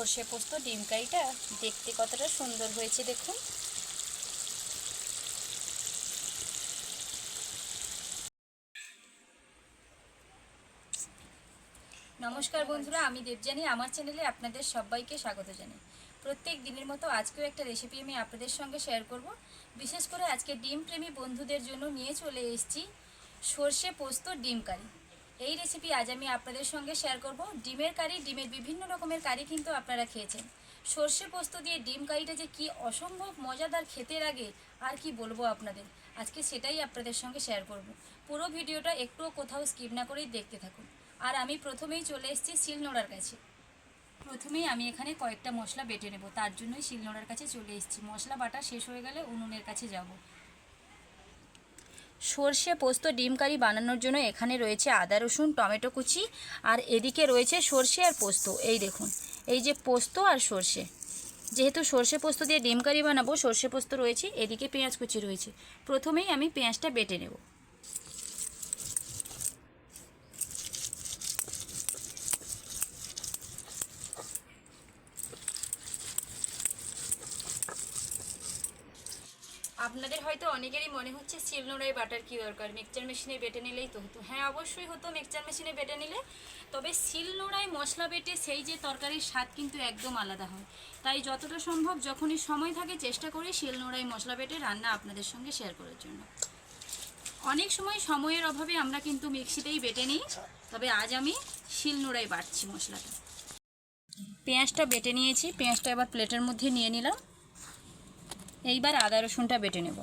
সর্ষে পোস্ত, ডিম কারিটা দেখতে কতটা সুন্দর হয়েছে দেখুন। নমস্কার বন্ধুরা, আমি দেবজানি আমার চ্যানেলে আপনাদের সবাইকে স্বাগত জানাই। প্রত্যেক দিনের মতো আজকেও একটা রেসিপি আমি আপনাদের সঙ্গে শেয়ার করব। বিশেষ করে আজকে ডিম প্রেমী বন্ধুদের জন্য নিয়ে চলে এসেছি সর্ষে পোস্ত ডিম কারি। এই রেসিপি আজ আমি আপনাদের সঙ্গে শেয়ার করব। ডিমের কারি, ডিমের বিভিন্ন রকমের কারি কিন্তু আপনারা খেয়েছেন। সর্ষে পোস্ত দিয়ে ডিম কারিটা যে কি অসম্ভব মজাদার খেতে লাগে, আর কি বলব আপনাদের? আজকে সেটাই আপনাদের সঙ্গে শেয়ার করব। পুরো ভিডিওটা একটুও কোথাও স্কিপ না করেই দেখতে থাকুন। আর আমি প্রথমেই চলে এসেছি শিলনোড়ার কাছে। প্রথমেই আমি এখানে কয়েকটা মশলা বেটে নেব। তার জন্যই শিলনোড়ার কাছে চলে এসেছি। মশলা বাটা শেষ হয়ে গেলে উনুনের কাছে যাব। সর্ষে পোস্ত ডিম কারি বানানোর জন্য এখানে রয়েছে আদা, রসুন, টমেটো কুচি, আর এদিকে রয়েছে সর্ষে আর পোস্ত। এই দেখুন, এই যে পোস্ত আর সর্ষে। যেহেতু সর্ষে পোস্ত দিয়ে ডিম কারি বানাবো, সর্ষে পোস্ত রয়েছে, এদিকে পেঁয়াজ কুচি রয়েছে। প্রথমেই আমি পেঁয়াজটা বেটে নেব। আপনাদের হয়তো অনেকেরই মনে হচ্ছে শিলনোড়ায় বাটার কি দরকার? মিক্সচার মেশিনে বেটে নিলেই তো হতো। হ্যাঁ অবশ্যই হতো মিক্সচার মেশিনে বেটে নিলে। তবে শিলনোড়ায় মশলা বেটে সেই যে তরকারির স্বাদ কিন্তু একদম আলাদা হয়। তাই যতটা সম্ভব যখনই সময় থাকে চেষ্টা করি শিলনোড়ায় মশলা বেটে রান্না আপনাদের সঙ্গে শেয়ার করার জন্য। অনেক সময় সময়ের অভাবে আমরা কিন্তু মিক্সিতেই বেটে নিই। তবে আজ আমি শিলনোড়ায় বাটছি মশলাটা। পেঁয়াজটা বেটে নিয়েছি। পেঁয়াজটা এবার প্লেটের মধ্যে নিয়ে নিলাম। এইবার আদা রসুনটা বেটে নেব।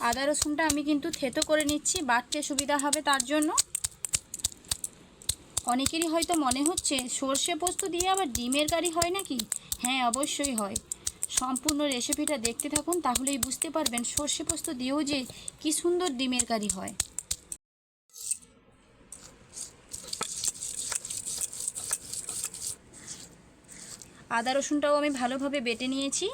আদা রসুনটা আমি কিন্তু থেতো করে নিচ্ছি, বাটতে সুবিধা হবে তার জন্য। অনেকেরই হয়তো মনে হচ্ছে, সর্ষে পোস্ত দিয়ে আবার ডিমের কারি হয় নাকি? হ্যাঁ অবশ্যই হয়। সম্পূর্ণ রেসিপিটা দেখতে থাকুন, তাহলেই বুঝতে পারবেন সর্ষে পোস্ত দিয়েও যে কি সুন্দর ডিমের কারি হয়। আদা রসুনটাও আমি ভালোভাবে বেটে নিয়েছি।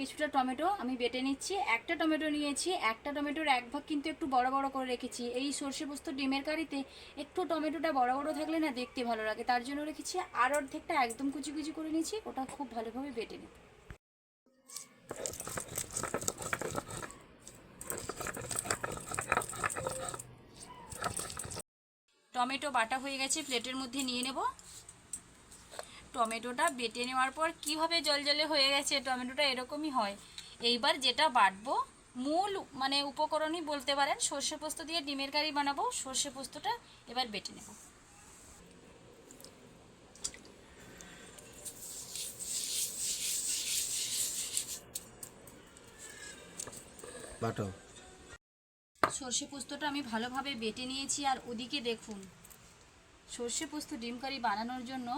কিছুটা টমেটো আমি বেটে নিচ্ছি, একটা টমেটো নিয়েছি, একটা টমেটোর এক ভাগ কিন্তু একটু বড় বড় করে রেখেছি। এই সর্ষে পোস্ত ডিমের কারিতে একটু টমেটোটা বড় বড় থাকলে না দেখতে ভালো লাগে। তার জন্য রেখেছি আর অর্ধেকটা একদম কুচি কুচি করে নিয়েছি, ওটা খুব ভালোভাবে বেটে নিই টমেটো বাটা হয়ে গেছে, প্লেটের মধ্যে নিয়ে নেব। টমেটোটা বেটে নেওয়ার পর কীভাবে জলজলে হয়ে গেছে টমেটোটা এরকমই হয়। এইবার যেটা বাটবো মূল মানে উপকরণই বলতে পারেন সর্ষে পোস্ত দিয়ে ডিমের কারি বানাবো সর্ষে পোস্তটা এবার বেটে নেব। বাটো। সর্ষে পোস্তটা আমি ভালোভাবে বেটে নিয়েছি আর ওদিকে দেখুন। সর্ষে পোস্ত ডিম কারি বানানোর জন্য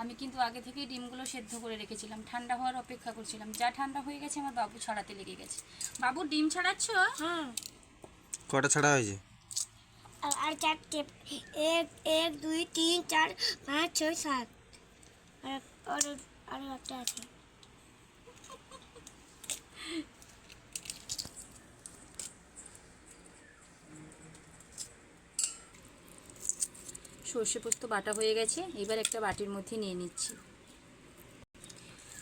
আমি কিন্তু আগে থেকেই ডিমগুলো সেদ্ধ করে রেখেছিলাম। ঠান্ডা হওয়ার অপেক্ষা করছিলাম। যা ঠান্ডা হয়ে গেছে আমার বাবু ছাড়াতে লেগে গেছে। বাবু ডিম ছাড়াচ্ছ? কটা ছাড়া হয়েছে? আর চারটে এক এক দুই তিন চার পাঁচ ছয় সাত। আর আর একটা আছে। সর্ষে পোস্ত বাটা হয়ে গেছে, এবার একটা বাটির মধ্যে নিয়ে নিচ্ছি।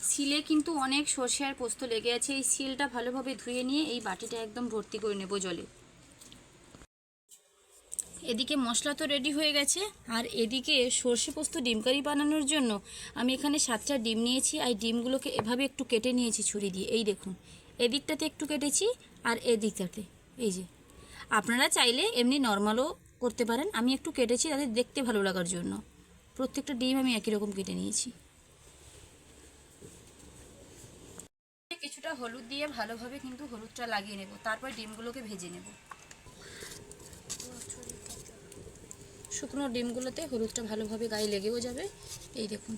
শিলে কিন্তু অনেক সর্ষে আর পোস্ত লেগে আছে, এই শিলটা ভালোভাবে ধুয়ে নিয়ে এই বাটিটা একদম ভর্তি করে নেব জলে। এদিকে মশলা তো রেডি হয়ে গেছে, আর এদিকে সর্ষে পোস্ত ডিম কারি বানানোর জন্য আমি এখানে সাতটা ডিম নিয়েছি, আর ডিমগুলোকে এভাবে একটু কেটে নিয়েছি ছুরি দিয়ে, এই দেখুন। এদিকটাতে একটু কেটেছি, আর এদিকটাতে, এই যে। আপনারা চাইলে এমনি নর্মালও করতে পারেন। আমি একটু কেটেছি তাদের দেখতে ভালো লাগার জন্য। প্রত্যেকটা ডিম আমি একই রকম কেটে নিয়েছি। কিছুটা হলুদ দিয়ে ভালোভাবে কিন্তু হলুদটা লাগিয়ে নেব। তারপর ডিমগুলোকে ভেজে নেব। শুকনো ডিমগুলোতে হলুদটা ভালোভাবে গায়ে লেগেও যাবে। এই দেখুন।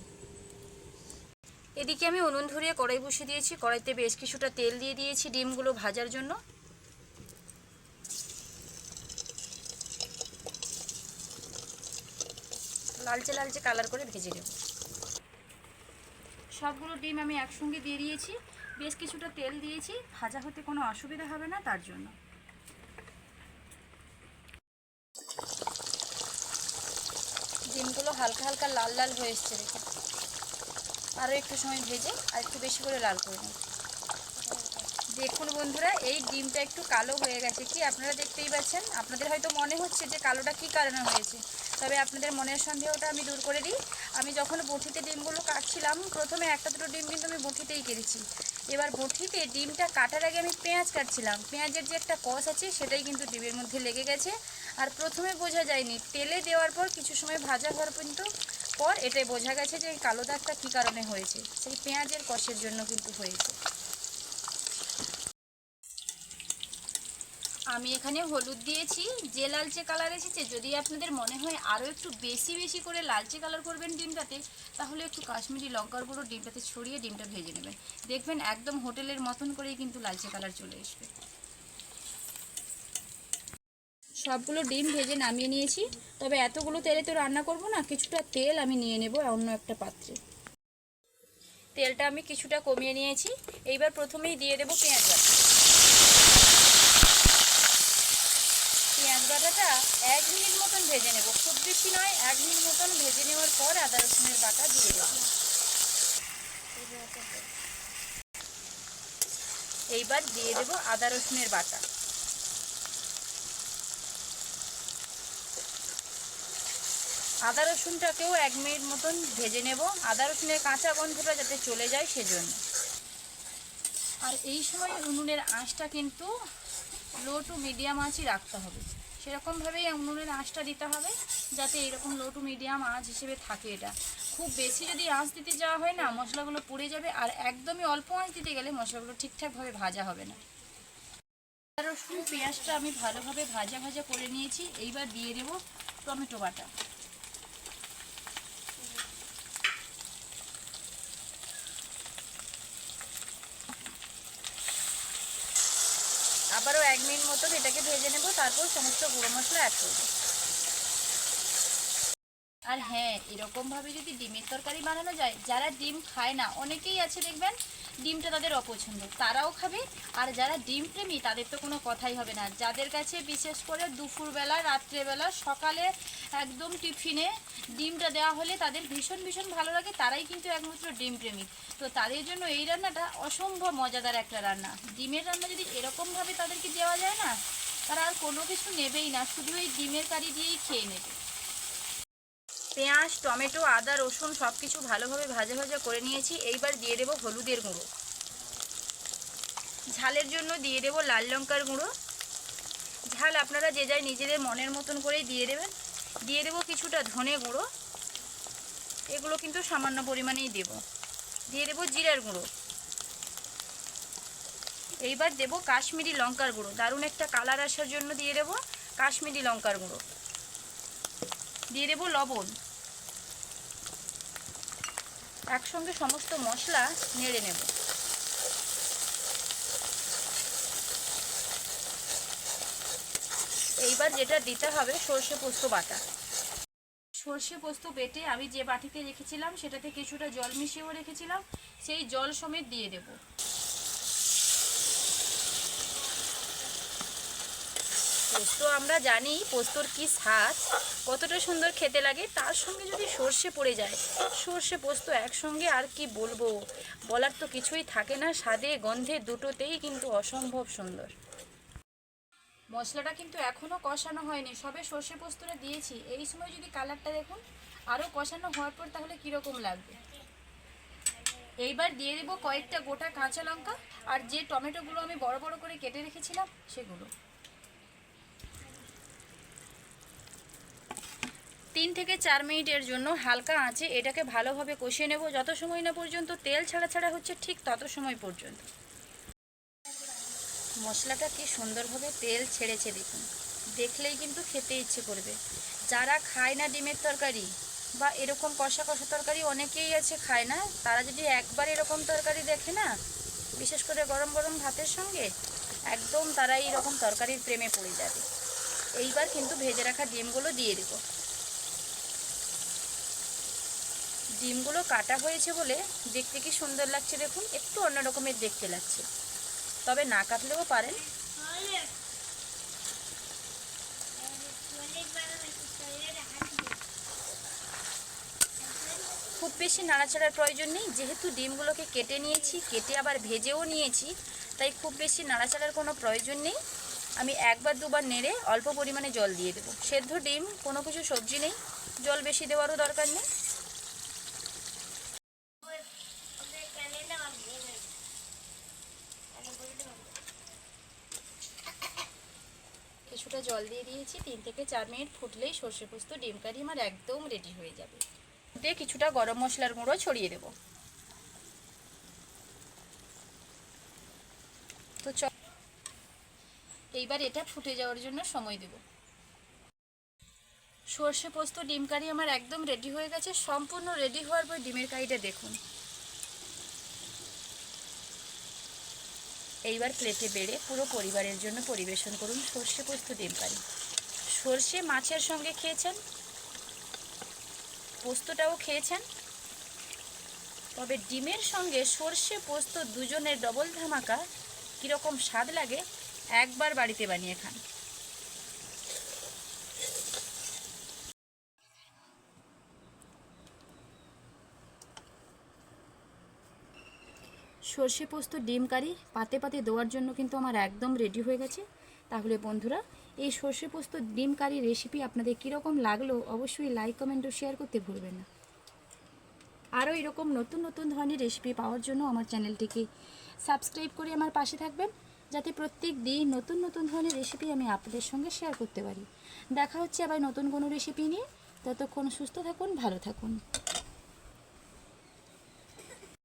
এদিকে আমি উনুন ধরিয়ে কড়াই বসিয়ে দিয়েছি। কড়াইতে বেশ কিছুটা তেল দিয়ে দিয়েছি ডিমগুলো ভাজার জন্য। লালচে লালচে কালার করে ভেজে নেব। সবগুলো ডিম আমি একসঙ্গে দিয়ে দিয়েছি। বেশ কিছুটা তেল দিয়েছি। ভাজা হতে কোনো অসুবিধা হবে না তার জন্য। ডিমগুলো হালকা হালকা লাল লাল হয়ে এসছে দেখে আরও একটু সময় ভেজে আর একটু বেশি করে লাল করে নেব। দেখুন বন্ধুরা এই ডিমটা একটু কালো হয়ে গেছে কি? আপনারা দেখতেই পাচ্ছেন। আপনাদের হয়তো মনে হচ্ছে যে কালোটা কি কারণে হয়েছে। তবে আপনাদের মনের সন্দেহটা আমি দূর করে দিই। আমি যখন বটিতে ডিমগুলো কাটছিলাম, প্রথমে একটা দুটো ডিম কিন্তু আমি বটিতেই কেটেছি। এবার বটিতে ডিমটা কাটার আগে আমি পেঁয়াজ কাটছিলাম। পেঁয়াজের যে একটা কষ আছে, সেটাই কিন্তু ডিমের মধ্যে লেগে গেছে। আর প্রথমে বোঝা যায়নি, তেলে দেওয়ার পর কিছু সময় ভাজা হওয়ার পর্যন্ত পর এটাই বোঝা গেছে যে কালো দাগটা কী কারণে হয়েছে। সেই পেঁয়াজের কষের জন্য কিন্তু হয়েছে। আমি এখানে হলুদ দিয়েছি, যে লালচে কালার এসেছে, যদি আপনাদের মনে হয় আরও একটু বেশি বেশি করে লালচে কালার করবেন ডিমটাতে, তাহলে একটু কাশ্মীরি লঙ্কার গুঁড়ো ডিমটাতে ছড়িয়ে ডিমটা ভেজে নেবেন। দেখবেন একদম হোটেলের মতন করেই কিন্তু লালচে কালার চলে আসবে সবগুলো ডিম ভেজে নামিয়ে নিয়েছি, তবে এতগুলো তেলে তো রান্না করব না, কিছুটা তেল আমি নিয়ে নেব অন্য একটা পাত্রে। তেলটা আমি কিছুটা কমিয়ে নিয়েছি, এইবার প্রথমেই দিয়ে দেবো পেঁয়াজ বাটাটা এক মিনিট মতন ভেজে নেব। খুব বেশি নয়, এক মিনিট মতন ভেজে নেওয়ার পর আদা রসুনের বাটা দিয়ে দেবো। এইবার দিয়ে দেব আদা রসুনের বাটা। আদা রসুনটাকেও এক মিনিট মতন ভেজে নেব। আদা রসুনের কাঁচা গন্ধটা যাতে চলে যায় সেজন্য। আর এই সময় উনুনের আঁচটা কিন্তু লো টু মিডিয়াম আঁচই রাখতে হবে। সেরকমভাবেই উনুনের আঁচটা দিতে হবে, যাতে এরকম লো টু মিডিয়াম আঁচ হিসেবে থাকে এটা। খুব বেশি যদি আঁচ দিতে যাওয়া হয় না, মশলাগুলো পুড়ে যাবে, আর একদমই অল্প আঁচ দিতে গেলে মশলাগুলো ঠিকঠাকভাবে ভাজা হবে না। রসুন, পেঁয়াজটা আমি ভালোভাবে ভাজা ভাজা করে নিয়েছি, এইবার দিয়ে দেবো টমেটো বাটা। আবারও এক মিনিট মতো এটাকে ভেজে নেব তারপর সমস্ত গুঁড়ো মশলা অ্যাড করব। আর হ্যাঁ এরকমভাবে যদি ডিমের তরকারি বানানো যায়, যারা ডিম খায় না, অনেকেই আছে দেখবেন ডিমটা তাদের অপছন্দ, তারাও খাবে। আর যারা ডিম প্রেমী, তাদের তো কোনো কথাই হবে না। যাদের কাছে বিশেষ করে দুপুরবেলা, রাত্রেবেলা, সকালে একদম টিফিনে ডিমটা দেওয়া হলে তাদের ভীষণ ভীষণ ভালো লাগে, তারাই কিন্তু একমাত্র ডিম প্রেমী। তো তাদের জন্য এই রান্নাটা অসম্ভব মজাদার একটা রান্না। ডিমের রান্না যদি এরকমভাবে তাদেরকে দেওয়া যায় না, তারা আর কোনো কিছু নেবেই না, শুধু এই ডিমের কারি দিয়েই খেয়ে নেবে। পেঁয়াজ, টমেটো, আদা, রসুন সব কিছু ভালোভাবে ভাজা ভাজা করে নিয়েছি। এইবার দিয়ে দেবো হলুদের গুঁড়ো। ঝালের জন্য দিয়ে দেবো লাল লঙ্কার গুঁড়ো। ঝাল আপনারা যে যাই নিজেদের মনের মতন করেই দিয়ে দেবেন। দিয়ে দেবো কিছুটা ধনে গুঁড়ো। এগুলো কিন্তু সামান্য পরিমাণেই দেব। দিয়ে দেবো জিরার গুঁড়ো। এইবার দেবো কাশ্মীরি লঙ্কার গুঁড়ো। দারুণ একটা কালার আসার জন্য দিয়ে দেবো কাশ্মীরি লঙ্কার গুঁড়ো। দিয়ে দেবো লবণ। একসঙ্গে সমস্ত মশলা নেড়ে নেব। এইবার যেটা দিতে হবে সর্ষে পোস্ত বাটা। সর্ষে পোস্ত বেটে আমি যে বাটিতে রেখেছিলাম, সেটাতে কিছুটা জল মিশিয়েও রেখেছিলাম, সেই জল সমেত দিয়ে দেব। পোস্ত আমরা জানি পোস্তর কি স্বাদ, কতটা সুন্দর খেতে লাগে, তার সঙ্গে যদি সর্ষে পড়ে যায়, সর্ষে পোস্ত একসঙ্গে আর কি বলব? বলার তো কিছুই থাকে না, স্বাদে, গন্ধে দুটোতেই কিন্তু অসম্ভব সুন্দর। মশলাটা কিন্তু এখনও কষানো হয়নি, সবে সর্ষে পোস্তটা দিয়েছি। এই সময় যদি কালারটা দেখুন আরও কষানো হওয়ার পর তাহলে কীরকম লাগবে? এইবার দিয়ে দেবো কয়েকটা গোটা কাঁচা লঙ্কা, আর যে টমেটোগুলো আমি বড় বড় করে কেটে রেখেছিলাম, সেগুলো। তিন থেকে চার মিনিটের জন্য হালকা আঁচে এটাকে ভালোভাবে কষিয়ে নেব। যত সময় না পর্যন্ত তেল ছাড়া ছাড়া হচ্ছে, ঠিক তত সময় পর্যন্ত। মশলাটা কি সুন্দরভাবে তেল ছেড়েছে দেখুন। দেখলেই কিন্তু খেতে ইচ্ছে করবে। যারা খায় না ডিমের তরকারি বা এরকম কষা কষা তরকারি, অনেকেই আছে খায় না। তারা যদি একবার এরকম তরকারি দেখে না, বিশেষ করে গরম গরম ভাতের সঙ্গে, একদম তারা এইরকম তরকারির প্রেমে পড়ে যাবে। এইবার কিন্তু ভেজে রাখা ডিমগুলো দিয়ে দেবো। ডিমগুলো কাটা হয়েছে বলে দেখতে কি সুন্দর লাগছে দেখুন, একটু অন্য রকমের দেখতে লাগছে। তবে না কাটলেও পারেন। খুব বেশি নাড়াচাড়ার প্রয়োজন নেই, যেহেতু ডিমগুলোকে কেটে নিয়েছি, কেটে আবার ভেজেও নিয়েছি, তাই খুব বেশি নাড়াচাড়ার কোনো প্রয়োজন নেই। আমি একবার দুবার নেড়ে অল্প পরিমাণে জল দিয়ে দেবো। সেদ্ধ ডিম, কোনো কিছু সবজি নেই, জল বেশি দেওয়ারও দরকার নেই। কিছুটা জল দিয়ে দিয়েছি। তিন থেকে চার মিনিট ফুটলেই সর্ষে পোস্ত, ডিম কারি আমার একদম রেডি হয়ে যাবে। দিয়ে কিছুটা গরম মশলার গুঁড়ো ছড়িয়ে দেব। তো চ এইবার এটা ফুটে যাওয়ার জন্য সময় দেব। সর্ষে পোস্ত, ডিম কারি আমার একদম রেডি হয়ে গেছে। সম্পূর্ণ রেডি হওয়ার পর ডিমের কারিটা দেখুন। এইবার প্লেটে বেড়ে পুরো পরিবারের জন্য পরিবেশন করুন সর্ষে পোস্ত ডিম কারি সর্ষে মাছের সঙ্গে খেয়েছেন? পোস্তটাও খেয়েছেন? তবে ডিমের সঙ্গে সর্ষে পোস্ত দুজনের ডবল ধামাকা, কীরকম স্বাদ লাগে একবার বাড়িতে বানিয়ে খান। সর্ষে পোস্ত ডিম কারি পাতে পাতে দেওয়ার জন্য কিন্তু আমার একদম রেডি হয়ে গেছে। তাহলে বন্ধুরা, এই সর্ষে পোস্ত ডিম কারি রেসিপি আপনাদের কীরকম লাগল অবশ্যই লাইক কমেন্ট ও শেয়ার করতে ভুলবেন না। আরও এরকম নতুন নতুন ধরনের রেসিপি পাওয়ার জন্য আমার চ্যানেলটিকে সাবস্ক্রাইব করে আমার পাশে থাকবেন, যাতে প্রত্যেক দিন নতুন নতুন ধরনের রেসিপি আমি আপনাদের সঙ্গে শেয়ার করতে পারি। দেখা হচ্ছে আবার নতুন কোনো রেসিপি নিয়ে। ততক্ষণ সুস্থ থাকুন, ভালো থাকুন।